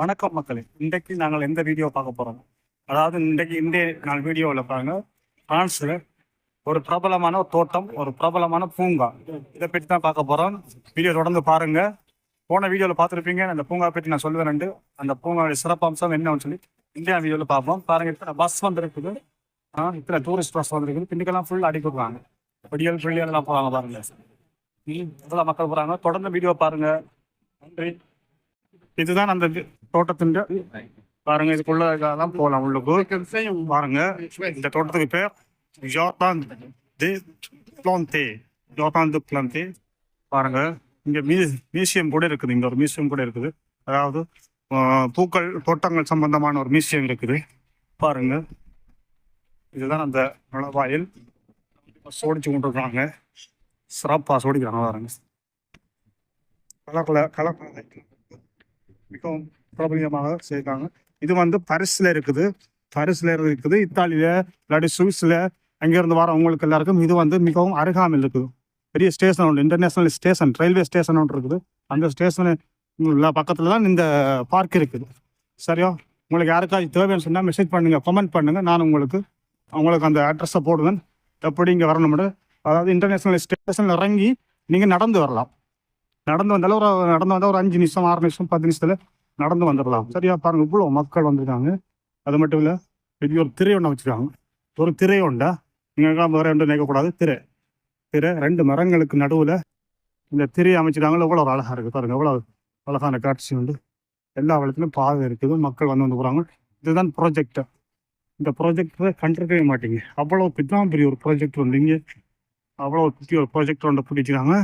வணக்கம் மக்களே. இன்றைக்கு நாங்கள் எந்த வீடியோ பார்க்க போறோம்? அதாவது இன்றைக்கு இந்திய நாள் வீடியோவில் பாருங்க. பிரான்ஸ்ல ஒரு பிரபலமான தோட்டம் ஒரு பிரபலமான பூங்கா. இதை பற்றி தான் பார்க்க போறோம். வீடியோ தொடர்ந்து பாருங்க. போன வீடியோவில் பார்த்துருப்பீங்க. அந்த பூங்கா பற்றி நான் சொல்லுவேன் அந்த பூங்காவுடைய சிறப்பம்சம் என்னன்னு சொல்லி இந்தியா வீடியோவில் பார்ப்போம். பாருங்க இத்தனை பஸ் வந்துருக்குது. ஆ இத்தனை டூரிஸ்ட் பஸ் வந்துருக்குது. பின்னுக்கெல்லாம் ஃபுல் அடி கொடுக்குறாங்க படியல் பிள்ளைகள் எல்லாம் பாருங்க. இதெல்லாம் மக்கள் போகிறாங்க தொடர்ந்து வீடியோ பாருங்க. நன்றி. இதுதான் அந்த தோட்டத்தின் பாருங்க இதுக்குள்ள தான் போகலாம் உள்ளுக்கு பாருங்க இந்த தோட்டத்துக்கு பேர் ஜோர்டான் தி பிளாந்தே ஜோர்டான் தி பிளாந்தே பாருங்க இங்க மியூ மியூசியம் கூட இருக்குது. இங்க ஒரு மியூசியம் கூட இருக்குது. அதாவது பூக்கள் தோட்டங்கள் சம்பந்தமான ஒரு மியூசியம் இருக்குது. பாருங்க இதுதான் அந்த நுழைவாயில். சோடிச்சு கொண்டிருக்காங்க சிறப்பாக சோடிக்கிறாங்க பாருங்க. கலக்கல கலக்கல. மிகவும் பிரபலியமாக செய்தாங்க. இது வந்து பரிசுல இருக்குது. பரிசுல இருக்குது. இத்தாலியில இல்லாட்டி சுவிஸ்ல அங்கிருந்து வரவங்களுக்கு எல்லாருக்கும் இது வந்து மிகவும் அருகாமல் இருக்குது. பெரிய ஸ்டேஷன் ஒன்று இன்டர்நேஷனல் ஸ்டேஷன் ரயில்வே ஸ்டேஷன் ஒன்று இருக்குது. அந்த ஸ்டேஷனு பக்கத்துல தான் இந்த பார்க் இருக்குது. சரியா? உங்களுக்கு யாருக்காச்சும் தேவைன்னு சொன்னால் மெசேஜ் பண்ணுங்க கமெண்ட் பண்ணுங்க. நான் உங்களுக்கு உங்களுக்கு அந்த அட்ரஸை போடுவேன். எப்படி இங்கே வரணும்னு. அதாவது இன்டர்நேஷனல் ஸ்டேஷனில் இறங்கி நீங்கள் நடந்து வரலாம். நடந்து வந்தாலும் ஒரு நடந்து வந்தால் ஒரு அஞ்சு நிமிஷம் ஆறு நிமிஷம் பத்து நிமிஷத்துல நடந்து வந்துடலாம். சரியா? பாருங்க இவ்வளோ மக்கள் வந்திருக்காங்க. அது மட்டும் இல்லை பெரிய ஒரு திரை ஒன்று ஒரு திரை உண்டா நீங்கள் வேற ஒன்று நினைக்கக்கூடாது. திரை. திரை ரெண்டு மரங்களுக்கு நடுவில் இந்த திரையை அமைச்சிருக்காங்களோ எவ்வளோ ஒரு அழகாக இருக்குது பாருங்கள் எவ்வளோ அழகான காட்சி உண்டு. எல்லா வளத்திலும் பாதை இருக்குது. மக்கள் வந்து வந்து போகிறாங்க இதுதான் ப்ராஜெக்டர் இந்த ப்ராஜெக்டரை கண்டிருக்கவே மாட்டீங்க. அவ்வளோ பிதான் பெரிய ஒரு ப்ராஜெக்ட் வந்து இங்கே. அவ்வளோ பெரிய ஒரு ப்ராஜெக்ட் ஒன்று பிடிச்சிருக்காங்க.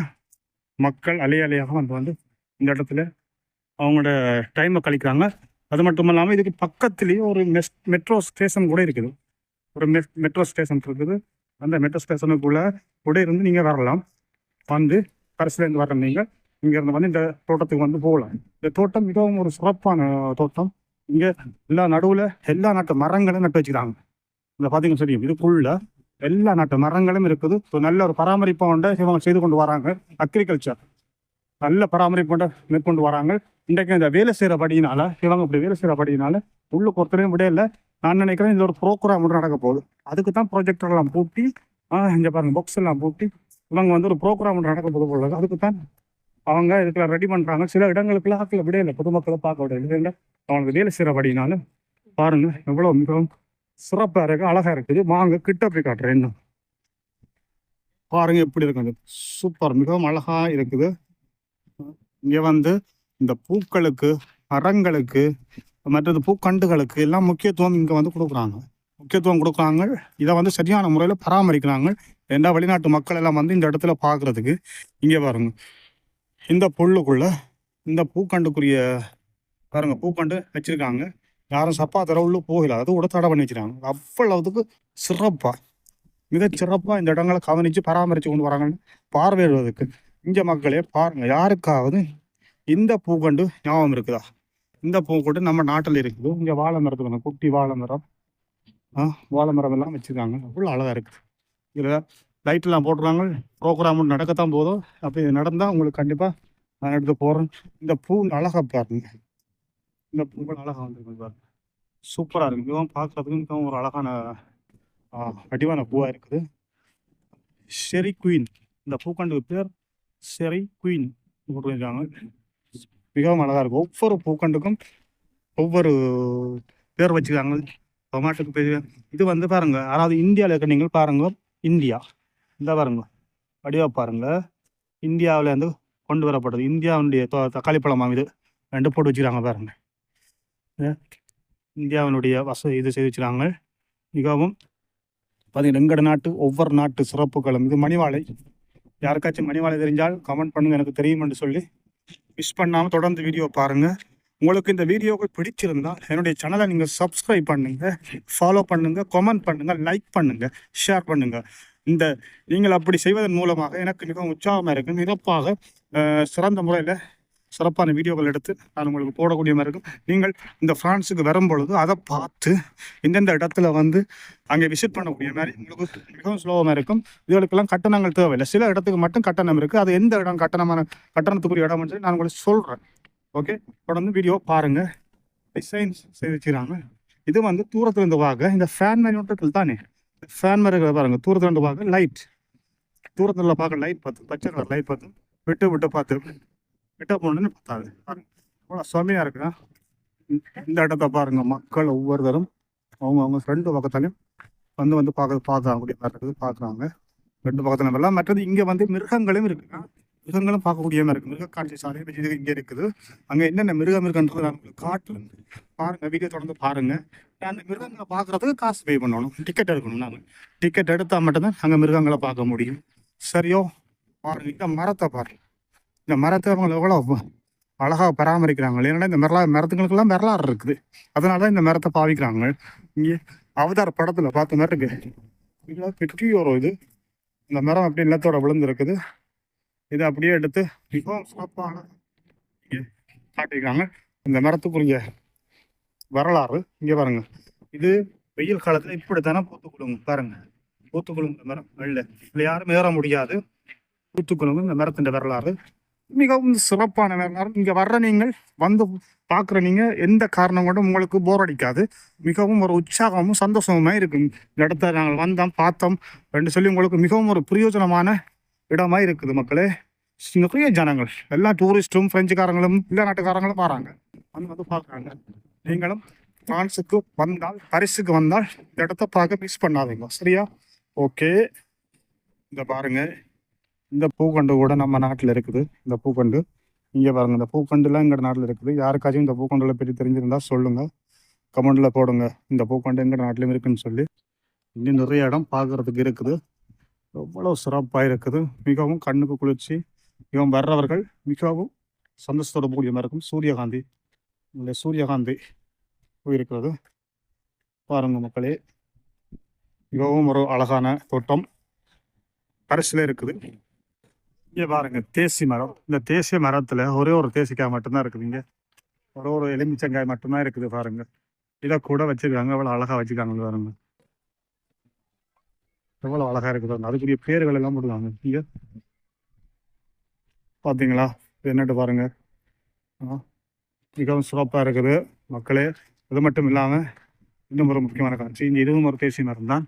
மக்கள் அலை அலையாக வந்து வந்து இந்த இடத்துல அவங்களோட டைமை கழிக்கிறாங்க. அது மட்டும் இல்லாமல் இதுக்கு பக்கத்துலேயே ஒரு மெஸ் மெட்ரோ ஸ்டேஷன் கூட இருக்குது. ஒரு மெ மெட்ரோ ஸ்டேஷன் இருக்குது. அந்த மெட்ரோ ஸ்டேஷனுக்குள்ளே கூட இருந்து நீங்கள் வரலாம். வந்து கடைசியிலேருந்து வர நீங்கள் இங்கேருந்து வந்து இந்த தோட்டத்துக்கு வந்து போகலாம். இந்த தோட்டம் மிகவும் ஒரு சிறப்பான தோட்டம். இங்கே எல்லா நடுவில் எல்லா நாட்டு மரங்களும் நட்டு வச்சுக்கிறாங்க. இந்த பார்த்தீங்கன்னா தெரியும். இதுக்குள்ளே எல்லா நாட்டு மரங்களும் இருக்குது. ஸோ நல்ல ஒரு பராமரிப்பை கொண்ட இவங்க செய்து கொண்டு வராங்க. அக்ரிகல்ச்சர் நல்ல பராமரிப்பு கொண்ட மேற்கொண்டு வராங்க. இன்றைக்கு இந்த வேலை செய்கிற படியினால இவங்க இப்படி வேலை செய்கிற படியினால உள்ளுக்கு ஒருத்தரையும் விட இல்லை. நான் நினைக்கிறேன் இந்த ஒரு ப்ரோக்ராம் ஒன்று நடக்க போகுது. அதுக்கு தான் ப்ரொஜெக்டர் எல்லாம் பூட்டி இங்கே பாருங்கள் பாக்ஸ் எல்லாம் பூட்டி இவங்க வந்து ஒரு ப்ரோக்ராம் ஒன்று நடக்க போது போல அதுக்கு தான் அவங்க இதுக்கெல்லாம் ரெடி பண்ணுறாங்க சில இடங்களுக்குலாம் ஆக்கில் விட இல்லை. பொதுமக்களை பார்க்க விட இல்லை. அவங்களுக்கு வேலை செய்கிற செய்கிறபடினால பாருங்கள் எவ்வளோ மிகவும் சிறப்பாக இருக்குது அழகாக இருக்குது. வாங்க கிட்ட போய் காட்டுறேன் இன்னும். பாருங்கள் எப்படி இருக்குது சூப்பர் மிகவும் அழகாக இருக்குது. இங்கே வந்து இந்த பூக்களுக்கு மரங்களுக்கு மற்றது பூக்கண்டுகளுக்கு எல்லாம் முக்கியத்துவம் இங்கே வந்து கொடுக்குறாங்க. முக்கியத்துவம் கொடுக்குறாங்க. இதை வந்து சரியான முறையில் பராமரிக்கிறாங்க. ரெண்டா வெளிநாட்டு மக்கள் எல்லாம் வந்து இந்த இடத்துல பார்க்கறதுக்கு இங்கே பாருங்க. இந்த பொருளுக்குள்ளே இந்த பூக்கண்டுக்குரிய பாருங்க பூக்கண்டு வச்சிருக்காங்க. யாரும் சப்பா தர உள்ள போகல. அது கூட தடை பண்ணி வச்சுருக்காங்க அவ்வளவுக்கு சிறப்பாக மிக சிறப்பாக இந்த இடங்களை கவனித்து பராமரித்து கொண்டு வராங்கன்னு பார்வையிடுவதற்கு இங்கே மக்களே பாருங்கள் யாருக்காவது இந்த பூக்கண்டு ஞாபகம் இருக்குதா? இந்த பூக்கண்டு நம்ம நாட்டில் இருக்குது. இங்கே வாழை மரத்துக்கு குட்டி வாழை மரம். ஆ வாழை மரம் எல்லாம் வச்சுருக்காங்க. அவ்வளோ அழகாக இருக்குது இதில் லைட்டெல்லாம் போட்டுருக்காங்க. ப்ரோக்ராம் நடக்கத்தான் போதும் அப்படி நடந்தால் உங்களுக்கு கண்டிப்பாக நான் எடுத்து போகிறேன் இந்த பூ அழகாக பாருங்கள் இந்த பூக்கள் அழகாக வந்துருக்கு பாருங்க சூப்பராக இருக்கு. மிகவும் பார்க்கறதுக்கு மிகவும் ஒரு அழகான வடிவான பூவாக இருக்குது. செரி குயின் இந்த பூக்கண்டுக்கு பேர் செரி குயின் போட்டுருக்காங்க. மிகவும் அழகாக இருக்கும் ஒவ்வொரு பூக்கண்டுக்கும் ஒவ்வொரு பேர் வச்சுக்கிறாங்க. டொமாட்டோக்கு பேர். இது வந்து பாருங்க. அதாவது இந்தியாவில் இருக்க நீங்கள் பாருங்க. இந்தியா. இந்த பாருங்க. வடிவா பாருங்க. இந்தியாவிலேருந்து கொண்டு வரப்பட்டது. இந்தியாவுடைய தக்காளி பழமாம் இது. ரெண்டு போட்டு வச்சுக்கிறாங்க பாருங்க. இந்தியாவினுடைய வசதி இது செய்து வச்சுருக்காங்க. மிகவும் பார்த்தீங்கன்னா எங்கட நாட்டு ஒவ்வொரு நாட்டு சிறப்புகளும். இது மணிவாலை யாருக்காச்சும் மணிவாலை தெரிஞ்சால் கமெண்ட் பண்ணுங்க எனக்கு தெரியும் என்று சொல்லி மிஸ் பண்ணாமல் தொடர்ந்து வீடியோ பாருங்கள் உங்களுக்கு இந்த வீடியோக்கள் பிடிச்சிருந்தால் என்னுடைய சேனலை நீங்கள் சப்ஸ்கிரைப் பண்ணுங்கள் ஃபாலோ பண்ணுங்கள் கமெண்ட் பண்ணுங்கள் லைக் பண்ணுங்கள் ஷேர் பண்ணுங்கள் இந்த நீங்கள் அப்படி செய்வதன் மூலமாக எனக்கு மிகவும் உற்சாகமாக இருக்கும். மிகப்பாக சிறந்த முறையில் சிறப்பான வீடியோக்கள் எடுத்து நான் உங்களுக்கு போடக்கூடிய மாதிரி இருக்கும். நீங்கள் இந்த ஃப்ரான்ஸுக்கு வரும்பொழுது அதை பார்த்து இந்தெந்த இடத்துல வந்து அங்கே விசிட் பண்ணக்கூடிய மாதிரி உங்களுக்கு மிகவும் சுலபமாக இருக்கும். இதுகளுக்கெல்லாம் கட்டணங்கள் தேவையில்லை. சில இடத்துக்கு மட்டும் கட்டணம் இருக்குது அது எந்த இடம் கட்டணமான கட்டணத்துக்குரிய இடம் சொல்லி நான் உங்களுக்கு சொல்கிறேன் ஓகே தொடர்ந்து வீடியோ பாருங்கள் டிசைன்ஸ் செய்து வச்சுக்கிறாங்க இது வந்து தூரத்தில் இருந்து பார்க்க இந்த ஃபேன் மாதிரி தானே? ஃபேன் மாதிரி பாருங்கள் பாருங்க. தூரத்துல இருந்து பார்க்க லைட் தூரத்தில் பார்க்க லைட் பார்த்து பச்சை கலர் லைட் பார்த்து விட்டு விட்டு பார்த்து. விட்ட போனோன்னு பார்த்தாது. பாருங்க. அவ்வளோ செம்மையா இருக்குன்னா இந்த இடத்த பாருங்க. மக்கள் ஒவ்வொருத்தரும் அவங்க அவங்க ஃப்ரெண்டு பக்கத்துலையும் வந்து வந்து பார்க்க பார்க்கக்கூடிய மாதிரி இருக்குது. பார்க்குறாங்க. ரெண்டு பக்கத்துல வரலாம் மற்றது இங்கே வந்து மிருகங்களும் இருக்குது மிருகங்களும் பார்க்கக்கூடிய மாதிரி இருக்குது மிருக காட்சி சாலை இங்கே இருக்குது. அங்கே என்னென்ன மிருகம் இருக்குன்றது நான் உங்களுக்கு காட்டுறேன். பாருங்க வீடியோ தொடர்ந்து பாருங்க. அந்த மிருகங்களை பார்க்கறதுக்கு காசு பே பண்ணணும். டிக்கெட் எடுக்கணும் நாங்கள் டிக்கெட் எடுத்தால் மட்டும்தான் அங்கே மிருகங்களை பார்க்க முடியும். சரியோ? பாருங்க இந்த மரத்தை பாருங்க. இந்த மரத்தை அவங்க எவ்வளோ அழகாக பராமரிக்கிறாங்க ஏன்னா இந்த மரலா மரத்துங்களுக்கெல்லாம் வரலாறு இருக்குது. அதனால தான் இந்த மரத்தை பாவிக்கிறாங்க. இங்கே அவதார் படத்தில் பார்த்த மாதிரி இருக்கு. இதெல்லாம் பெட்டி ஒரு இது. இந்த மரம் அப்படியே நிலத்தோட விழுந்துருக்குது. இதை அப்படியே எடுத்து மிகவும் சிறப்பான இங்கே காட்டியிருக்காங்க. இந்த மரத்துக்குரிய வரலாறு இங்கே பாருங்க. இது வெயில் காலத்தில் இப்படி தானே பூத்துக்குழுங்க பாருங்க. பூத்துக்குழுங்க மரம் வெளில. இதில் யாரும் ஏற முடியாது. பூத்துக்குழுங்க இந்த மரத்தின் வரலாறு. மிகவும் சிறப்பான நேரம். இங்கே வர்ற நீங்கள் வந்து பார்க்குற நீங்கள் எந்த காரணம் கொண்டும் உங்களுக்கு போர் அடிக்காது. மிகவும் ஒரு உற்சாகமும் சந்தோஷமுமே இருக்கும். இந்த இடத்த நாங்கள் வந்தோம் பார்த்தோம் அப்படின்னு சொல்லி உங்களுக்கு மிகவும் ஒரு பிரயோஜனமான இடமா இருக்குது மக்களே. நிறைய ஜனங்கள் எல்லா டூரிஸ்ட்டும் பிரெஞ்சுக்காரங்களும் எல்லா நாட்டுக்காரங்களும் வராங்க. வந்து வந்து பார்க்குறாங்க. நீங்களும் பிரான்ஸுக்கு வந்தால் பரிசுக்கு வந்தால் இந்த இடத்த பார்க்க மிஸ் பண்ணாதீங்க. சரியா? ஓகே இந்த பாருங்கள் இந்த பூக்கண்டு கூட நம்ம நாட்டில் இருக்குது. இந்த பூக்கண்டு. இங்கே பாருங்க இந்த பூக்கண்டுலாம் எங்கள் நாட்டில் இருக்குது. யாருக்காச்சும் இந்த பூக்கண்டுல பற்றி தெரிஞ்சிருந்தால் சொல்லுங்கள் கமெண்டில் போடுங்க. இந்த பூக்கண்டு எங்கள் நாட்டிலும் இருக்குன்னு சொல்லி. இங்கே நிறைய இடம் பார்க்குறதுக்கு இருக்குது. எவ்வளோ சிறப்பாக இருக்குது. மிகவும் கண்ணுக்கு குளிர்ச்சி. மிகவும் வர்றவர்கள் மிகவும் சந்தோஷத்தோட கூடிய மாதிரி இருக்கும். சூரியகாந்தி. இந்த சூரியகாந்தி போயிருக்கிறது. பாருங்க மக்களே. மிகவும் ஒரு அழகான தோட்டம். பரிசில் இருக்குது. இங்கே பாருங்க தேசி மரம். இந்த தேசிய மரத்துல ஒரே ஒரு தேசிக்காய் மட்டும்தான் இருக்குது இங்க. ஒரே ஒரு எலுமிச்சங்காய் மட்டும்தான் இருக்குது பாருங்க. இதை கூட வச்சிருக்காங்க. எவ்வளவு அழகா வச்சிருக்காங்க பாருங்க. எவ்வளவு அழகா இருக்குது பாருங்க. அதுக்குரிய பேர்கள் எல்லாம் போடுவாங்க இங்க. பாத்தீங்களா? என்னட்டு பாருங்க. ஆ, மிகவும் சிறப்பா இருக்குது மக்களே. இது மட்டும் இல்லாம இன்னும் ஒரு முக்கியமான காட்சி. இங்க இதுவும் ஒரு தேசிய மரம் தான்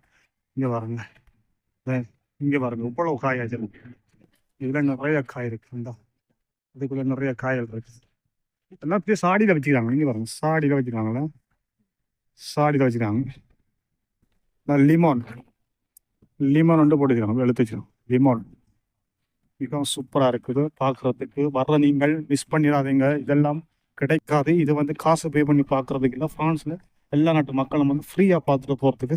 இங்க பாருங்க. இதோ இங்க பாருங்க. இவ்வளவு காய் ஆச்சிருக்கு. இதில் நிறைய காய் இருக்கு இந்த. இதுக்குள்ள நிறைய காய்கள் இருக்கு. எல்லாம் அப்படியே சாடியில் வச்சுக்கிறாங்க. இங்கே பாருங்க. சாடியில் வச்சுக்கிறாங்களா சாடியில் வச்சுக்கிறாங்க. லிமான். லிமான் வந்து போட்டுக்கிறாங்க. எழுத்து வச்சுக்கிறோம் லிமான். மிகவும் சூப்பராக இருக்குது பார்க்குறதுக்கு வர்ற நீங்கள் மிஸ் பண்ணிடாதீங்க. இதெல்லாம் கிடைக்காது. இது வந்து காசு பே பண்ணி பார்க்கறதுக்கு இல்லை. ஃப்ரான்ஸில் எல்லா நாட்டு மக்களும் வந்து ஃப்ரீயாக பார்த்துட்டு போகிறதுக்கு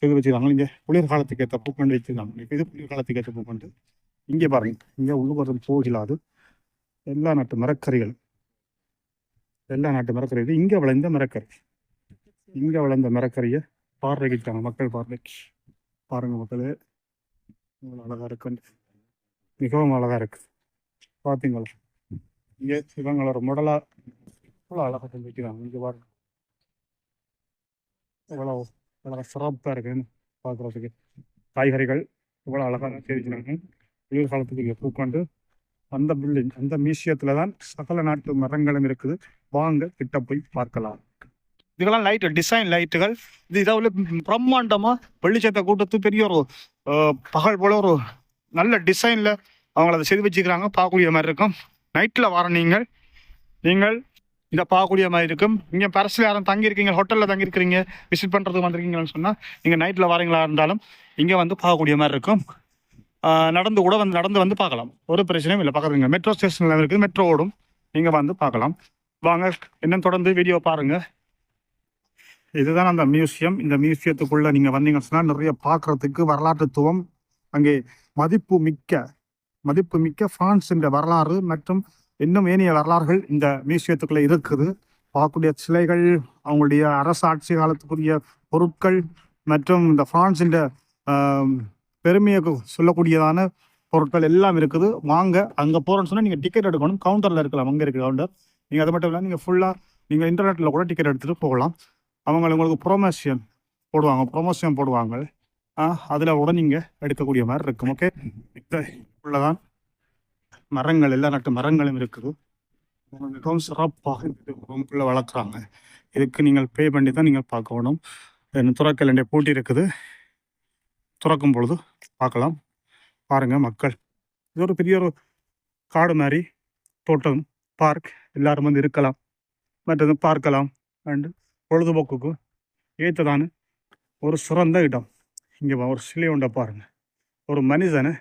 செய்து வச்சுருக்காங்க இங்கே குளிர்காலத்துக்கு ஏற்ற பூக்கண்டு வச்சுருக்காங்க இது குளிர்காலத்துக்கு ஏற்ற பூக்கண்டு. இங்கே பாருங்க. இங்கே உள்ளுக்கு போகிலாது. எல்லா நாட்டு மரக்கறிகள். எல்லா நாட்டு மரக்கறி இங்கே விளைந்த மரக்கறி. இங்கே விளைந்த மரக்கறியை பார்வைக்கிட்டாங்க மக்கள் பார்வைக்கு பாருங்க மக்களே. அழகாக அழகா இருக்கு. மிகவும் அழகாக இருக்கு. பார்த்தீங்களா இங்கே இவங்களோட முடலாக இவ்வளோ அழகாக செஞ்சுக்கிறாங்க இங்கே பாருங்க. இவ்வளோ அழகா சிறப்பாக இருக்குன்னு பார்க்குறதுக்கு காய்கறிகள் இவ்வளோ அழகாக தெரிவிக்கிறாங்க காலத்துக்கு இங்கே பூக்கொண்டு அந்த பில்டிங் அந்த மியூசியத்தில் தான் சகல நாட்டு மரங்களும் இருக்குது. வாங்க கிட்ட போய் பார்க்கலாம். இதெல்லாம் லைட் டிசைன் லைட்டுகள் இது இதாவில் பிரம்மாண்டமா வெளிச்சத்தை கூட்டத்து பெரிய ஒரு பகல் போல ஒரு நல்ல டிசைன்ல அவங்கள அதை செய்து வச்சுக்கிறாங்க. பார்க்கக்கூடிய மாதிரி இருக்கும். நைட்டில் வர நீங்கள் நீங்கள் இதை பார்க்கக்கூடிய மாதிரி இருக்கும். இங்கே பரசில் யாரும் தங்கியிருக்கீங்க ஹோட்டலில் தங்கியிருக்கிறீங்க விசிட் பண்ணுறதுக்கு வந்திருக்கீங்கன்னு சொன்னால் நீங்கள் நைட்டில் வரீங்களா இருந்தாலும் இங்கே வந்து பார்க்கக்கூடிய மாதிரி இருக்கும். நடந்து கூட வந்து நடந்து வந்து பார்க்கலாம். ஒரு பிரச்சனையும் இல்லை. பக்கத்துங்க மெட்ரோ ஸ்டேஷனில் இருக்குது மெட்ரோ ஓடும். நீங்கள் வந்து பார்க்கலாம். வாங்க இன்னும் தொடர்ந்து வீடியோ பாருங்கள் இதுதான் அந்த மியூசியம் இந்த மியூசியத்துக்குள்ளே நீங்கள் வந்தீங்கன்னு சொன்னால் நிறைய பார்க்கறதுக்கு வரலாற்றுத்துவம் அங்கே மதிப்பு மிக்க மதிப்பு மிக்க பிரான்ஸின் வரலாறு மற்றும் இன்னும் ஏனைய வரலாறுகள் இந்த மியூசியத்துக்குள்ளே இருக்குது. பார்க்கக்கூடிய சிலைகள் அவங்களுடைய அரசு ஆட்சி காலத்துக்குரிய பொருட்கள் மற்றும் இந்த பிரான்ஸின் பெருமையை சொல்லக்கூடியதான பொருட்கள் எல்லாம் இருக்குது. வாங்க அங்கே போறோம்னு சொன்னால் நீங்கள் டிக்கெட் எடுக்கணும். கவுண்டரில் இருக்கலாம் அங்கே இருக்கு கவுண்டர் நீங்கள் அது மட்டும் இல்லை நீங்கள் ஃபுல்லாக நீங்கள் இன்டர்நெட்டில் கூட டிக்கெட் எடுத்துகிட்டு போகலாம். அவங்க உங்களுக்கு ப்ரொமோஷன் போடுவாங்க ப்ரொமோஷன் போடுவாங்க. அதில் கூட நீங்கள் எடுக்கக்கூடிய மாதிரி இருக்கும் ஓகே இந்த உள்ளதான் மரங்கள் எல்லா நாட்டு மரங்களும் இருக்குது. மிகவும் சிறப்பாக ரூம்குள்ளே வளர்க்குறாங்க. இதுக்கு நீங்கள் பே பண்ணி தான் நீங்கள் பார்க்கணும். துறக்கல் வேண்டிய பூட்டி இருக்குது துறக்கும் பொழுது பார்க்கலாம். பாருங்கள் மக்கள். இது ஒரு பெரிய ஒரு காடு மாதிரி தோட்டம் பார்க் எல்லாரும் வந்து இருக்கலாம். மற்றது பார்க்கலாம். அண்டு பொழுதுபோக்குக்கும் ஏற்றதான ஒரு சிறந்த இடம். இங்கே ஒரு சிலை உண்டை பாருங்கள் ஒரு மனிதனை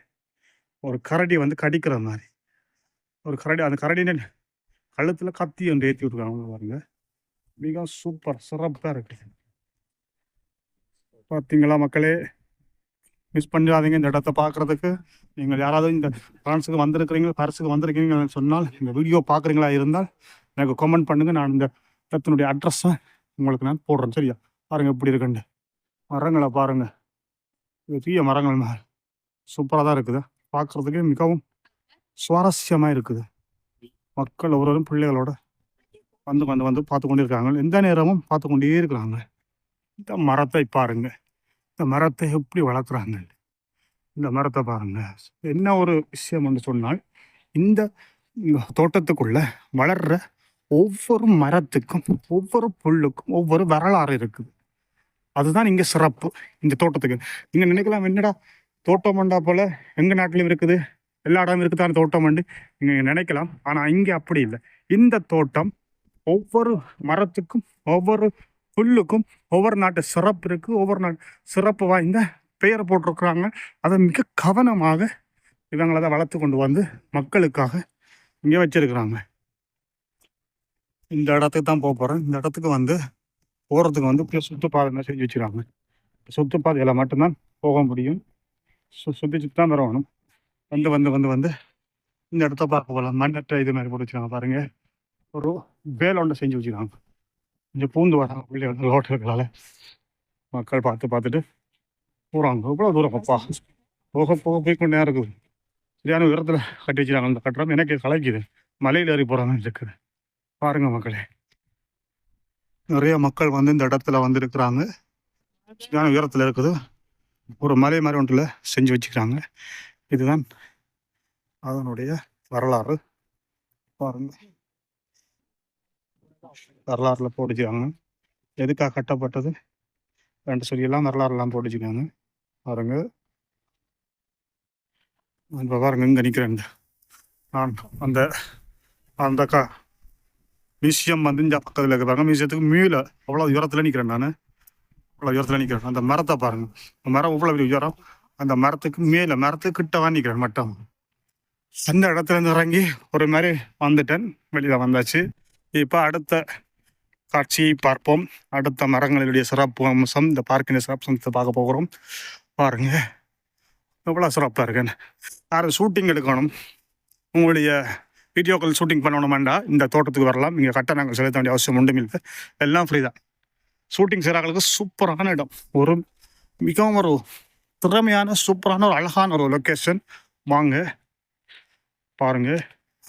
ஒரு கரடி வந்து கடிக்கிற மாதிரி. ஒரு கரடி அந்த கரடின கழுத்தில் கத்தி ஒன்று ஏற்றி விட்ருக்காங்க பாருங்க. மிக சூப்பர் சிறப்பாக இருக்குது. பார்த்தீங்களா மக்களே? மிஸ் பண்ணிடாதீங்க. இந்த இடத்த பார்க்குறதுக்கு. நீங்கள் யாராவது இந்த ஃப்ரான்ஸுக்கு வந்திருக்கிறீங்க பாரிஸுக்கு வந்திருக்கிறீங்கன்னு சொன்னால் இந்த வீடியோ பார்க்குறீங்களா இருந்தால் எனக்கு கமெண்ட் பண்ணுங்கள் நான் இந்த இடத்தினுடைய அட்ரஸை உங்களுக்கு நான் போடுறேன். சரியா? பாருங்கள் எப்படி இருக்குண்டு மரங்களை பாருங்கள் இது தீய மரங்கள் மேல். சூப்பராக தான் இருக்குது. பார்க்குறதுக்கு மிகவும் சுவாரஸ்யமாக இருக்குது. மக்கள் ஒவ்வொரு பிள்ளைகளோட வந்து வந்து வந்து பார்த்து கொண்டே இருக்காங்க எந்த நேரமும் பார்த்து கொண்டே இருக்கிறாங்க. இந்த மரத்தை பாருங்கள் இந்த மரத்தை எப்படி வளர்க்குறாங்க? இந்த மரத்தை பாருங்க. என்ன ஒரு விஷயம் வந்து சொன்னால் இந்த தோட்டத்துக்குள்ள வளர்ற ஒவ்வொரு மரத்துக்கும் ஒவ்வொரு புல்லுக்கும் ஒவ்வொரு வரலாறு இருக்குது. அதுதான் இங்கே சிறப்பு இந்த தோட்டத்துக்கு. நீங்கள் நினைக்கலாம் என்னடா தோட்டம் மண்டா போல எங்கள் நாட்டிலும் இருக்குது எல்லா இடமும் இருக்குதான் தோட்டம் மண்டு நீங்கள் நினைக்கலாம். ஆனால் இங்கே அப்படி இல்லை. இந்த தோட்டம் ஒவ்வொரு மரத்துக்கும் ஒவ்வொரு புல்லுக்கும் ஒவ்வொரு நாட்டு சிறப்பு இருக்குது ஒவ்வொரு நாட்டு சிறப்பு வாய்ந்த பெயர் போட்டிருக்கிறாங்க. அதை மிக கவனமாக இவங்களை தான் வளர்த்து கொண்டு வந்து மக்களுக்காக இங்கே வச்சிருக்கிறாங்க. இந்த இடத்துக்கு தான் போக போகிறேன் இந்த இடத்துக்கு வந்து போகிறதுக்கு வந்து இப்படி சுற்றுப்பாதை செஞ்சு வச்சுருக்காங்க. சுற்றுப்பாதையில் மட்டும்தான் போக முடியும். சு சுற்றி சுற்றி தான் வரணும். வந்து வந்து வந்து வந்து இந்த இடத்த பார்க்க போகலாம் மண்ணற்ற இது மாதிரி போட்டு வச்சுருக்காங்க பாருங்கள் ஒரு வேலை ஒன்று செஞ்சு வச்சுருக்காங்க. கொஞ்சம் பூந்து வராங்க பிள்ளைகள் ஹோட்டல்களால். மக்கள் பார்த்து பார்த்துட்டு போகிறாங்க இவ்வளோ தூரம் அப்பா? போக போக போய் கொண்டே இருக்குது. சரியான உயரத்தில் கட்டி வச்சுருக்காங்க அந்த கட்டடம் எனக்கு கலைக்குது மலையில் ஏறி போகிறாங்க இருக்குது. பாருங்க மக்களே. நிறைய மக்கள் வந்து இந்த இடத்துல வந்து இருக்கிறாங்க சரியான உயரத்தில் இருக்குது. ஒரு மலை மாதிரி ஒன்றில் செஞ்சு வச்சுக்கிறாங்க. இதுதான் அதனுடைய வரலாறு. பாருங்கள் வரலாறுல போட்டுச்சுக்காங்க. எதுக்காக கட்டப்பட்டது? ரெண்டு சொல்லியெல்லாம் வரலாறுலாம் போட்டுச்சுக்காங்க. பாருங்க. இப்போ பாருங்க இங்கே நிற்கிறேன் நான் அந்த அந்த கா மியூசியம் வந்து இந்த பக்கத்தில் இருக்கிறாங்க மியூசியத்துக்கு மீல அவ்வளோ உயரத்தில் நிற்கிறேன் நான். அவ்வளோ உயரத்தில் நிற்கிறேன் அந்த மரத்தை பாருங்க. அந்த மரம் இவ்வளோ பெரிய உயரம். அந்த மரத்துக்கு மேலே மரத்துக்கு கிட்டவா நிற்கிறேன் மட்டும். அந்த இடத்துல இருந்து இறங்கி ஒரு மாதிரி வந்துட்டேன். வெளியில் வந்தாச்சு. இப்போ அடுத்த காட்சியை பார்ப்போம். அடுத்த மரங்களினுடைய சிறப்பு அம்சம் இந்த பார்க்கின சிறப்பு அம்சத்தை பார்க்க போகிறோம். பாருங்க. எவ்வளோ சிறப்பாக இருக்குன்னு யாரும் ஷூட்டிங் எடுக்கணும். உங்களுடைய வீடியோக்கள் ஷூட்டிங் பண்ணணுமாண்டா? இந்த தோட்டத்துக்கு வரலாம். இங்கே கட்டணங்கள் செலுத்த வேண்டிய அவசியம் ஒன்றும் இல்லை. எல்லாம் ஃப்ரீ தான். ஷூட்டிங் செய்கிறாங்களுக்கு சூப்பரான இடம். ஒரு மிகவும் ஒரு திறமையான சூப்பரான ஒரு அழகான ஒரு லொக்கேஷன் வாங்க. பாருங்க.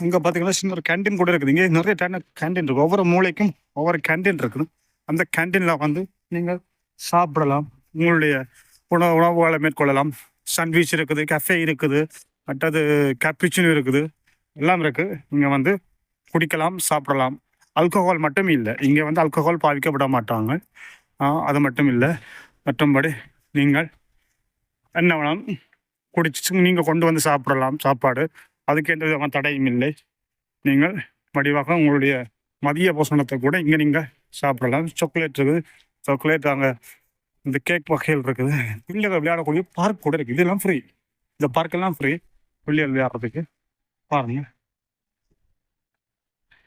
அங்கே பார்த்தீங்கன்னா சின்ன ஒரு கேண்டீன் கூட இருக்குது. இங்கே நிறைய கேண்டீன் இருக்குது ஒவ்வொரு மூளைக்கும் ஒவ்வொரு கேண்டீன் இருக்குது அந்த கேண்டீனில் வந்து நீங்கள் சாப்பிடலாம். உங்களுடைய உணவு உணவுகளை மேற்கொள்ளலாம். சாண்ட்விச் இருக்குது கஃபே இருக்குது மற்றது கேப்பிச்சினும் இருக்குது. எல்லாம் இருக்குது இங்கே வந்து குடிக்கலாம் சாப்பிடலாம். அல்கோஹால் மட்டும் இல்லை. இங்கே வந்து அல்கோஹால் பாவிக்கப்பட மாட்டாங்க. அது மட்டும் இல்லை. மற்றும்படி நீங்கள் என்ன வேணாலும் குடிச்சு நீங்கள் கொண்டு வந்து சாப்பிடலாம். சாப்பாடு. அதுக்கு எந்த விதமான தடையும் இல்லை. நீங்கள் வடிவாக உங்களுடைய மதிய போஷணத்தை கூட இங்கே நீங்கள் சாப்பிடலாம். சாக்லேட் இருக்குது. சாக்லேட் அங்கே இந்த கேக் வகைகள் இருக்குது. பிள்ளைகள் விளையாடக்கூடிய பார்க் கூட இருக்குது இதெல்லாம் ஃப்ரீ இந்த பார்க்கெல்லாம் ஃப்ரீ பிள்ளைகள் விளையாடுறதுக்கு பாருங்கள்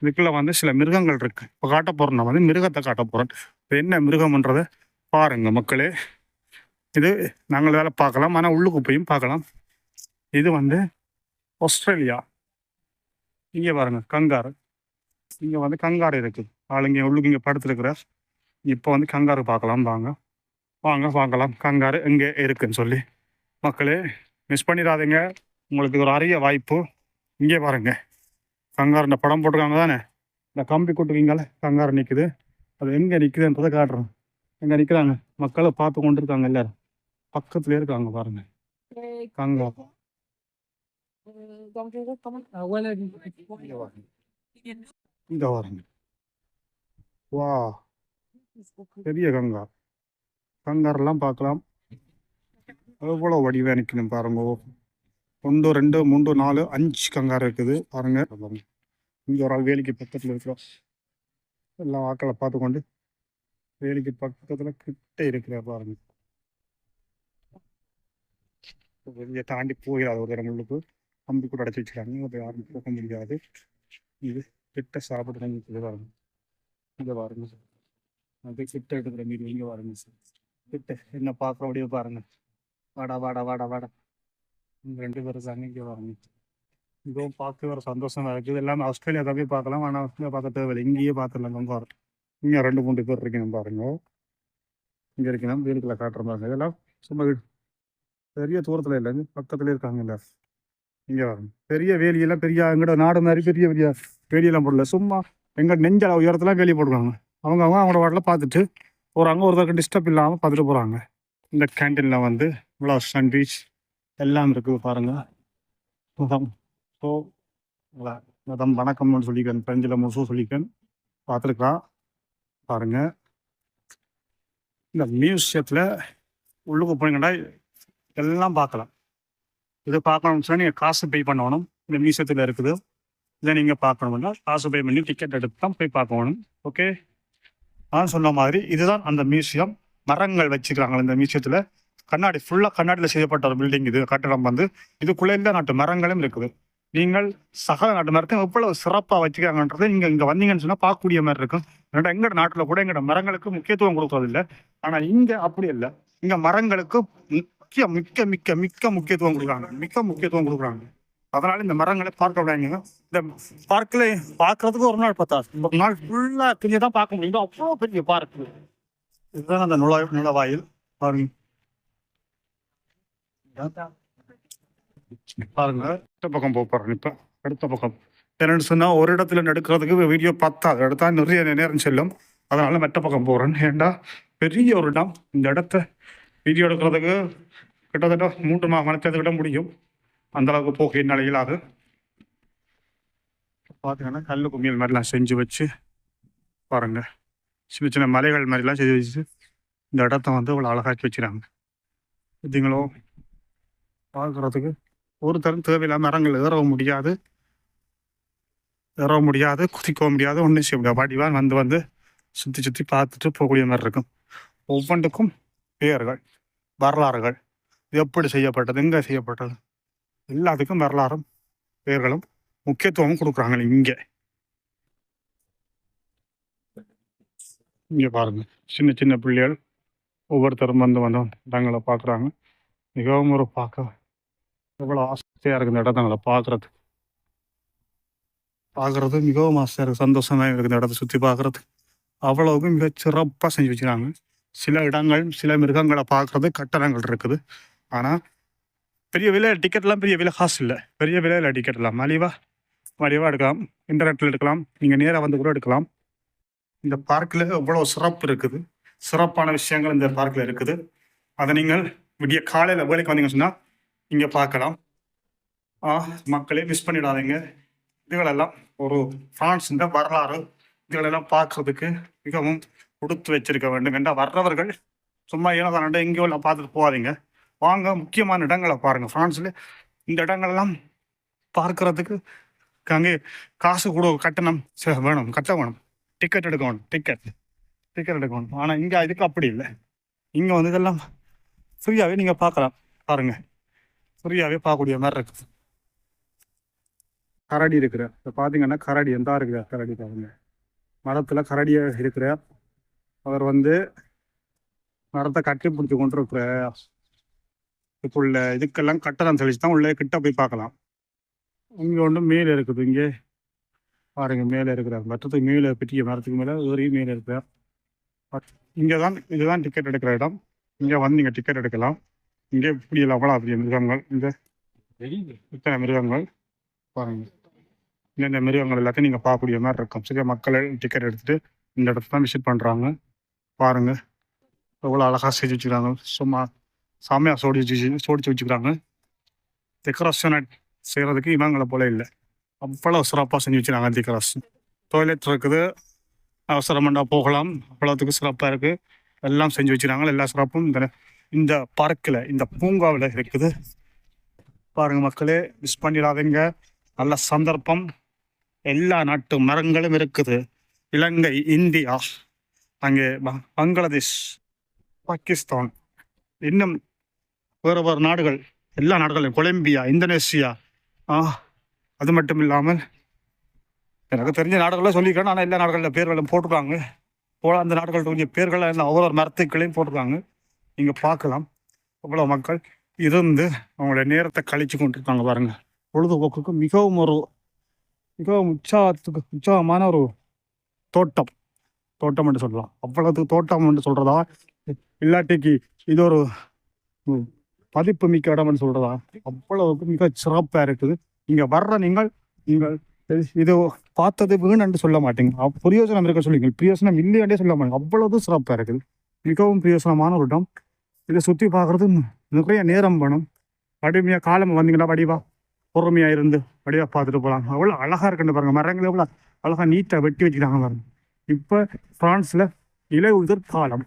இதுக்குள்ளே வந்து சில மிருகங்கள் இருக்குது இப்போ காட்ட போறேன் நான் வந்து மிருகத்தை காட்ட போகிறேன் இப்போ என்ன மிருகம்ன்றதை பாருங்க மக்களே. இது நாங்கள் வேலை பார்க்கலாம். ஆனால் உள்ளுக்கு போயும் பார்க்கலாம். இது வந்து ஆஸ்திரேலியா. இங்கே பாருங்க கங்காரு. இங்கே வந்து கங்காரு இருக்குது ஆளுங்க உள்ளுக்கு இங்கே படுத்துருக்குற. இப்போ வந்து கங்காரு பார்க்கலாம் வாங்க. வாங்க பார்க்கலாம் கங்காரு இங்கே இருக்குன்னு சொல்லி. மக்களே மிஸ் பண்ணிடாதீங்க. உங்களுக்கு ஒரு அரிய வாய்ப்பு. இங்கே பாருங்க. கங்காரு இந்த படம் போட்டிருக்காங்க தானே? இந்த கம்பி கொட்டுவீங்கள கங்காரு நிற்குது அது எங்கே நிற்குதுன்றதை காட்டுறோம். எங்கே நிற்கிறாங்க மக்களை பார்த்து கொண்டு இருக்காங்க எல்லாரும். பக்கத்துலேயே இருக்காங்க பாருங்க. கங்கா. இந்த வாருங்க. வா. பெரிய கங்கா. கங்காரெல்லாம் பார்க்கலாம். எவ்வளோ வடிவாக நிற்கணும் பாருங்க. ஒன்று ரெண்டு மூன்று நாலு அஞ்சு கங்கார் இருக்குது. பாருங்க. இங்கே ஒரு ஆள் வேலிக்கு பக்கத்தில் இருக்கிறோம் எல்லாம் வாக்களை பார்த்துக்கொண்டு வேலிக்கு பக்கத்தில் கிட்ட இருக்கிற பாருங்க. வெளியே தாண்டி போயிடாது ஒரு இடங்களுக்கு கம்பி கூட அடைச்சி வச்சுக்கிறாங்க. அதை யாரும் போக முடியாது. இது கிட்ட சாப்பிட்டு இங்கே வாருங்க இங்கே பாருங்க அது கிட்ட எடுக்கிற மீது இங்கே வாருங்க சார் கிட்ட என்ன பார்க்குற அப்படியே பாருங்க. வாடா வாடா வாடா வாடா. இங்க ரெண்டு பேரும் இருக்காங்க இங்கே வாருங்க. இதுவும் பார்க்க ஒரு சந்தோஷமாக இருக்குது எல்லாமே ஆஸ்திரேலியா தான் போய் பார்க்கலாம். ஆனால் ஆஸ்திரேலியா பார்க்க தேவையில்லை. இங்கேயே பார்த்துடலாம் இங்கே இங்கே ரெண்டு மூணு பேர் இருக்கணும் பாருங்க. இங்கே இருக்கணும் வீடுகளை காட்டுற பாருங்க இதெல்லாம் சும்மா பெரிய தூரத்தில் இல்லைங்க பக்கத்துல இருக்காங்கல்ல இங்கே வரணும் பெரிய வேலியெல்லாம் பெரிய எங்கட நாடு மாதிரி பெரிய பெரிய வேலியெல்லாம் போடல. சும்மா எங்க நெஞ்சளவு உயரத்துல வேலி போடுவாங்க அவங்க அவங்க அவங்களோட வாட்டில் பார்த்துட்டு போகிறாங்க ஒருத்தருக்கு டிஸ்டர்ப் இல்லாமல் பார்த்துட்டு போகிறாங்க இந்த கேன்டீனில் வந்து இவ்வளோ சாண்ட்விச் எல்லாம் இருக்குது பாருங்கள் ஸோ மதம் வணக்கம்னு சொல்லிக்கேன் பிரெஞ்சில் முழுசும் சொல்லிக்கேன் பார்த்துருக்கலாம். பாருங்கள் இந்த மியூசியத்தில் உள்ளுக்கு போனீங்கன்னா எல்லாம் பார்க்கலாம். இது பார்க்கணும்னு சொன்னால் நீங்கள் காசு பே பண்ணணும். இந்த மியூசியத்தில் இருக்குது. இதை நீங்கள் பார்க்கணும்னா காசு பே பண்ணி டிக்கெட் எடுத்து தான் போய் பார்க்கணும் ஓகே நான் சொன்ன மாதிரி இதுதான் அந்த மியூசியம் மரங்கள் வச்சுக்கிறாங்க இந்த மியூசியத்தில் கண்ணாடி ஃபுல்லாக கண்ணாடியில் செய்யப்பட்ட ஒரு பில்டிங் இது கட்டடம் வந்து. இதுக்குள்ளே எல்லா நாட்டு மரங்களும் இருக்குது. நீங்கள் சகல நாட்டு மரத்தை எவ்வளவு சிறப்பாக வச்சுக்கிறாங்கன்றது நீங்கள் இங்கே வந்தீங்கன்னு சொன்னால் பார்க்கக்கூடிய மாதிரி இருக்கும். ஏன்னா எங்கட நாட்டில் கூட எங்கட மரங்களுக்கு முக்கியத்துவம் கொடுக்கறதில்லை ஆனால் இங்கே அப்படி இல்லை. இங்கே மரங்களுக்கு முக்கிய மிக்க மிக்க மிக்க முக்கியத்துவம் கொடுக்குறாங்க. மிக்க முக்கியத்துவம் கொடுக்குறாங்க. அதனால இந்த மரங்களை பார்க்க விடாங்க இந்த பார்க்கில் பார்க்கறதுக்கு ஒரு நாள் பத்தாது ஒரு நாள் ஃபுல்லாக பெரிய தான் பார்க்க முடியும். அவ்வளோ பெரிய பார்க் இதுதான் அந்த நுழை நுழைவாயில். பாருங்க. பாருங்க. அடுத்த பக்கம் போக போறேன் இப்ப. அடுத்த பக்கம். என்னன்னு சொன்னா ஒரு இடத்துல எடுக்கிறதுக்கு வீடியோ பத்தாது எடுத்தா நிறைய நேரம் செல்லும். அதனால மற்ற பக்கம் போறேன். ஏண்டா? பெரிய ஒரு இடம். இந்த இடத்த வீடியோ எடுக்கிறதுக்கு கிட்டத்தட்ட மூன்று மா மணி விட முடியும். அந்தளவுக்கு போக என்னால் இயலாது பார்த்தீங்கன்னா கல் கும்மியல் மாதிரிலாம் செஞ்சு வச்சு பாருங்க. சின்ன சின்ன மலைகள் மாதிரிலாம் செஞ்சு வச்சு இந்த இடத்த வந்து இவ்வளோ அழகாக்கி வச்சுக்கிறாங்க. பார்த்தீங்களோ பார்க்குறதுக்கு ஒரு தரம் மரங்கள் ஏறவும் முடியாது. ஏறவும் முடியாது குதிக்கவும் முடியாது ஒன்றும் செய்ய முடியாது. வடிவான் வந்து வந்து சுற்றி சுற்றி பார்த்துட்டு போகக்கூடிய மாதிரி இருக்கும். ஒவ்வொன்றுக்கும் பெயர்கள் வரலாறுகள். எப்படி செய்யப்பட்டது? எங்கே செய்யப்பட்டது? எல்லாத்துக்கும் வரலாறும் பெயர்களும் முக்கியத்துவமும் கொடுக்குறாங்க இங்கே. இங்கே பாருங்க சின்ன சின்ன பிள்ளைகள் ஒவ்வொருத்தரும் வந்து வந்து இடங்களை பார்க்குறாங்க. மிகவும் ஒரு பார்க்க எவ்வளோ ஆசையாக இருக்குது இந்த இடத்தங்களை பார்க்குறது பார்க்குறது மிகவும் ஆசையாக இருக்குது சந்தோஷமாக இருக்குது இந்த இடத்த சுற்றி பார்க்குறது. அவ்வளவுக்கு மிக சிறப்பாக செஞ்சு வச்சுக்கிறாங்க. சில இடங்கள் சில மிருகங்களை பார்க்குறது கட்டணங்கள் இருக்குது. ஆனால் பெரிய விலை டிக்கெட்லாம் பெரிய விலை காசு இல்லை. பெரிய விலையில் டிக்கெட்லாம் மலிவாக மலிவாக எடுக்கலாம். இன்டர்நெட்டில் எடுக்கலாம். நீங்கள் நேராக வந்து கூட எடுக்கலாம். இந்த பார்க்கில் எவ்வளோ சிறப்பு இருக்குது? சிறப்பான விஷயங்கள் இந்த பார்க்கில் இருக்குது. அதை நீங்கள் விடிய காலையில் வேலைக்கு வந்தீங்கன்னு சொன்னால் இங்கே பார்க்கலாம். ஆ, மக்களே மிஸ் பண்ணிடாதீங்க. இதுகளெல்லாம் ஒரு பிரான்ஸ் இந்த வரலாறு. இதுகளெல்லாம் பார்க்கறதுக்கு மிகவும் கொடுத்து வச்சிருக்க வேண்டும். என்றால் வர்றவர்கள் சும்மா ஏன்னா எங்கேயோ எல்லாம் பார்த்துட்டு போகாதீங்க. வாங்க முக்கியமான இடங்களை பாருங்க. பிரான்ஸ்ல இந்த இடங்கள்லாம் பார்க்கறதுக்கு அங்கே காசு கூட கட்டணம் ச- வேணும். கட்ட வேணும். டிக்கெட் எடுக்க வேணும். டிக்கெட் டிக்கெட் எடுக்க வேணும். ஆனால் இங்கே இதுக்கு அப்படி இல்லை. இங்கே வந்து இதெல்லாம் ஃப்ரீயாகவே நீங்கள் பார்க்கலாம். பாருங்க. ஃப்ரீயாகவே பார்க்கக்கூடிய மாதிரி இருக்குது கரடி இருக்கிற இப்போ பார்த்தீங்கன்னா கரடி எந்த இருக்கிற கரடி பாருங்க. மரத்தில் கரடியாக இருக்கிற அவர் வந்து மரத்தை கட்டி பிடிச்சி கொண்டு இருக்கிற இப்போ உள்ள இதுக்கெல்லாம் கட்டணம் தெளிச்சு தான் உள்ளே கிட்ட போய் பார்க்கலாம். இங்கே ஒன்று மேலே இருக்குது இங்கே. பாருங்க மேலே இருக்கிற மற்றத்துக்கு மேலே பெரிய மரத்துக்கு மேலே ஏறி மேலே இருக்கிற இங்கே தான் இதுதான் டிக்கெட் எடுக்கிற இடம். இங்கே வந்து நீங்கள் டிக்கெட் எடுக்கலாம். இங்கே இப்படி எல்லாம் அப்படி மிருகங்கள் இந்த இத்தனை மிருகங்கள். பாருங்க. இந்த மிருகங்கள் எல்லாத்தையும் நீங்கள் பார்க்கக்கூடிய மாதிரி இருக்கும். சரியா மக்கள் டிக்கெட் எடுத்துட்டு இந்த இடத்துல தான் விசிட் பண்ணுறாங்க பாருங்கள் எவ்வளோ அழகாக செஞ்சு வச்சுக்கிறாங்க சும்மா சாமியாக சோடி வச்சு சோடிச்சு வச்சுக்கிறாங்க. டெக்கரேஷனை செய்கிறதுக்கு இவங்களை போல இல்லை. அவ்வளோ சிறப்பாக செஞ்சு வச்சுருக்காங்க டெக்கரேஷன் டாய்லெட் இருக்குது. அவசரமெண்டா போகலாம். அவ்வளோத்துக்கு சிறப்பாக இருக்குது எல்லாம் செஞ்சு வச்சுருக்காங்க எல்லா சிறப்பும் இந்த இந்த பார்க்கில் இந்த பூங்காவில் இருக்குது. பாருங்கள் மக்களே மிஸ் பண்ணிடாதீங்க. நல்ல சந்தர்ப்பம். எல்லா நாட்டு மரங்களும் இருக்குது. இலங்கை இந்தியா அங்கே பங்களாதேஷ் பாகிஸ்தான். இன்னும் வேறு வேறு நாடுகள் எல்லா நாடுகளும் கொலம்பியா இந்தோனேசியா ஆ அது மட்டும் இல்லாமல் எனக்கு தெரிஞ்ச நாடுகளில் சொல்லிக்கிறேன் ஆனால் எல்லா நாடுகளில் பேர்களும் போட்டிருக்காங்க. போல அந்த நாடுகளுடைய பேர்களை எல்லாம் ஒவ்வொரு மரத்துக்களையும் போட்டிருக்காங்க. நீங்கள் பார்க்கலாம். இவ்வளோ மக்கள் இருந்து அவங்களுடைய நேரத்தை கழிச்சு கொண்டிருக்காங்க பாருங்கள் பொழுதுபோக்குக்கு மிகவும் ஒரு மிகவும் உற்சாகத்துக்கு உற்சாகமான ஒரு தோட்டம். தோட்டம் என்று சொல்லலாம். அவ்வளவு தோட்டம் என்று சொல்கிறதா இல்லாட்டிக்கு இது ஒரு பதிப்பு மிக்க இடம்னு சொல்றதா? அவ்வளவுக்கு மிக சிறப்பாக இருக்குது. இங்க வர்ற நீங்கள் நீங்கள் இது- பார்த்தது வீண் என்று சொல்ல மாட்டீங்க. பிரயோஜனம் இருக்க சொல்லுங்க பிரயோஜனம் இல்லையாண்டே சொல்ல மாட்டேங்க. அவ்வளவு சிறப்பாக இருக்குது. மிகவும் பிரயோசனமான ஒரு இடம். இதை சுற்றி பார்க்கறது நிறைய நேரம் வேணும். வடிமையாக காலம் வந்தீங்கன்னா வடிவா பொறுமையா இருந்து வடிவா பார்த்துட்டு போகலாம் அவ்வளோ அழகா இருக்குன்னு பாருங்க. மரங்கள் எவ்வளோ அழகா நீட்டா வெட்டி வச்சுக்கிறாங்க பாருங்க. இப்போ பிரான்ஸ்ல இலை உதிர் காலம்.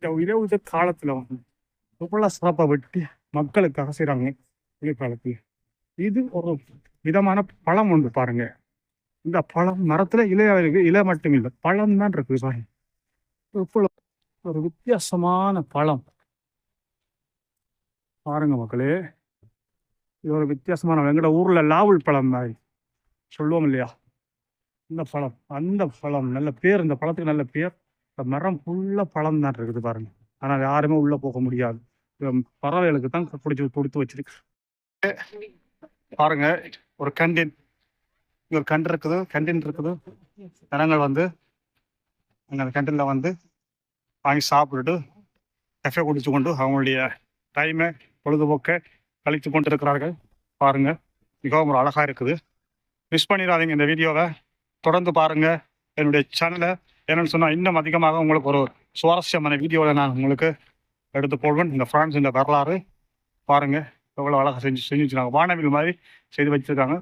இந்த இலை உதிர் காலத்துல வந்து எவ்வளோ சிறப்பாக வெட்டி மக்களுக்காக செய்கிறாங்க குளிர்காலத்தில் இது ஒரு விதமான பழம் ஒன்று பாருங்க. இந்த பழம் மரத்துல இலையா இருக்கு இலை மட்டும் இல்லை பழம் தான் இருக்குது பாருங்க. இவ்வளவு ஒரு வித்தியாசமான பழம். பாருங்க மக்களே இது ஒரு வித்தியாசமான எங்களோட ஊர்ல லாவுல் பழம் மாதிரி சொல்லுவோம் இல்லையா? இந்த பழம் அந்த பழம் நல்ல பேர் இந்த பழத்துக்கு நல்ல பேர். இந்த மரம் ஃபுல்லா பழம் தான் இருக்குது பாருங்க. ஆனால் யாருமே உள்ள போக முடியாது. பறவைகளுக்கு தான் பிடிச்சி கொடுத்து வச்சிருக்கு. பாருங்க ஒரு கண்டின் ஒரு கண்டு இருக்குது கண்டின் இருக்குது. ஜனங்கள் வந்து அங்கே அந்த கண்டினில் வந்து வாங்கி சாப்பிட்டுட்டு கஃபே குடிச்சு கொண்டு அவங்களுடைய டைமை பொழுதுபோக்கை கழித்து கொண்டு இருக்கிறார்கள் பாருங்கள் மிகவும் ஒரு அழகாக இருக்குது. மிஸ் பண்ணிடாதீங்க இந்த வீடியோவை. தொடர்ந்து பாருங்கள் என்னுடைய சேனலை என்னென்னு சொன்னால் இன்னும் அதிகமாக உங்களுக்கு ஒரு சுவாரஸ்யமான வீடியோவில் நான் உங்களுக்கு எடுத்து போடுவேன். இந்த பிரான்ஸ் இந்த வரலாறு பாருங்கள் எவ்வளோ அழகாக செஞ்சு செஞ்சு வச்சுருக்காங்க வானவில் மாதிரி செய்து வச்சிருக்காங்க.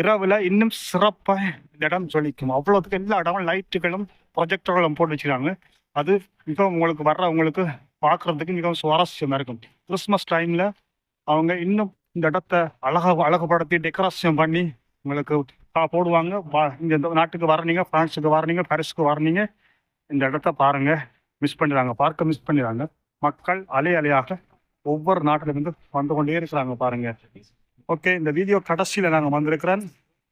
இரவில் இன்னும் சிறப்பாக இந்த இடம் ஜொலிக்கும். அவ்வளோத்துக்கு எல்லா இடமும் லைட்டுகளும் ப்ரொஜெக்டர்களும் போட்டு வச்சிருக்காங்க. அது மிகவும் உங்களுக்கு வர்றவங்களுக்கு பார்க்குறதுக்கு மிகவும் சுவாரஸ்யமாக இருக்கும். கிறிஸ்மஸ் டைமில் அவங்க இன்னும் இந்த இடத்த அழகா அழகுபடுத்தி டெக்கரேஷன் பண்ணி உங்களுக்கு போடுவாங்க. இந்த நாட்டுக்கு வரணிங்க பிரான்ஸுக்கு வரணிங்க பாரிஸுக்கு வரணிங்க இந்த இடத்த பாருங்கள் மிஸ் பண்ணிடுறாங்க. பார்க்க மிஸ் பண்ணிடுறாங்க. மக்கள் அலை அலையாக ஒவ்வொரு நாட்டிலிருந்து வந்து கொண்டே இருக்கிறாங்க பாருங்க. ஓகே இந்த வீடியோ கடைசியில் நாங்கள் வந்திருக்கிறேன்.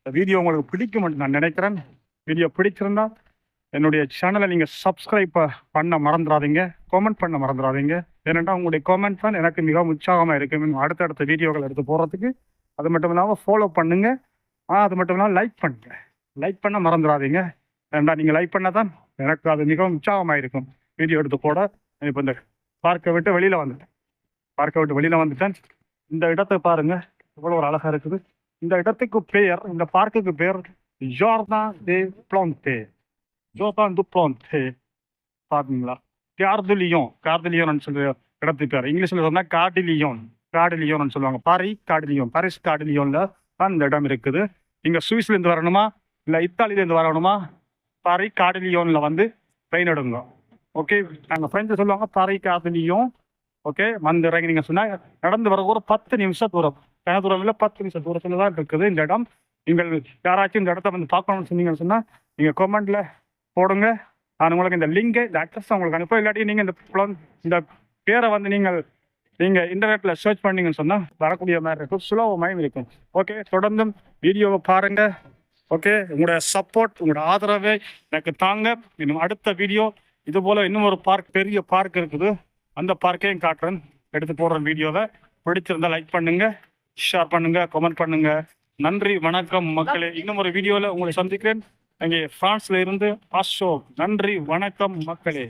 இந்த வீடியோ உங்களுக்கு பிடிக்கும் நான் நினைக்கிறேன். வீடியோ பிடிச்சிருந்தா என்னுடைய சேனலை நீங்கள் சப்ஸ்கிரைப் பண்ண மறந்துடாதீங்க. கமெண்ட் பண்ண மறந்துடாதீங்க. ஏனென்றா உங்களுடைய கமெண்ட் தான் எனக்கு மிகவும் உற்சாகமாக இருக்கும். அடுத்தடுத்த வீடியோக்கள் எடுத்து போகிறதுக்கு அது மட்டும் இல்லாமல் ஃபாலோ பண்ணுங்க. ஆனால் அது மட்டும் இல்லாமல் லைக் பண்ணுங்க. லைக் பண்ண மறந்துடாதீங்க. ஏன்னா நீங்கள் லைக் பண்ணா தான் எனக்கு அது மிகவும் உற்சாகமாக இருக்கும். வீடியோ எடுத்து போட. இப்போ இந்த பார்க்கை விட்டு வெளியில் வந்துட்டேன். பார்க்கை விட்டு வெளியில் வந்துட்டேன். இந்த இடத்தை பாருங்க. இவ்வளோ ஒரு அழகாக இருக்குது. இந்த இடத்துக்கு பெயர் இந்த பார்க்குக்கு பேர் ஜோர்தான் தே பிளான்டே ஜோர்தான் து பிளான்டே பார்த்தீங்களா கார்துலியோன் கார்துலியோன்னு சொல்லி இடத்துக்கு பேர். இங்கிலீஷில் சொன்னால் கார்டிலியோன். கார்டிலியோன் சொல்லுவாங்க. பாரி கார்டிலியோன். பாரிஸ் கார்டிலியோன்ல தான் இந்த இடம் இருக்குது. இங்கே சுவிஸ்லேருந்து வரணுமா? இல்லை இத்தாலியிலேருந்து வரணுமா? பாரி கார்டிலியோன்ல வந்து ட்ரெயின் எடுங்க ஓகே நாங்கள் பிரெஞ்சு சொல்லுவாங்க தரை காதலியும் ஓகே வந்து நீங்கள் சொன்னால் நடந்து வர ஒரு பத்து நிமிஷம் தூரம். கன தூரம் இல்லை பத்து நிமிஷம் தூரத்தில் தான் இருக்குது இந்த இடம். நீங்கள் யாராச்சும் இந்த இடத்த வந்து பார்க்கணும்னு சொன்னீங்கன்னு சொன்னால் நீங்கள் கமெண்ட்டில் போடுங்க. நான் உங்களுக்கு இந்த லிங்கை இந்த அட்ரஸ் உங்களுக்கு அனுப்ப இல்லாட்டி நீங்கள் இந்த புலம் இந்த பேரை வந்து நீங்கள் நீங்கள் இன்டர்நெட்டில் சர்ச் பண்ணீங்கன்னு சொன்னால் வரக்கூடிய மாதிரி இருக்கும். சுலபமாயும் இருக்கும். ஓகே தொடர்ந்தும் வீடியோவை பாருங்க. ஓகே உங்களோட சப்போர்ட் உங்களோட ஆதரவை எனக்கு தாங்க. இன்னும் அடுத்த வீடியோ இது போல இன்னும் ஒரு பார்க் பெரிய பார்க் இருக்குது. அந்த பார்க்கையும் காட்டுறேன். எடுத்து போடுறேன் வீடியோவை. பிடிச்சிருந்தா லைக் பண்ணுங்க ஷேர் பண்ணுங்க கமெண்ட் பண்ணுங்க. நன்றி வணக்கம் மக்களே. இன்னும் ஒரு வீடியோல உங்களை சந்திக்கிறேன். அங்கே பிரான்ஸ்ல இருந்து ஆஷோ நன்றி வணக்கம் மக்களே.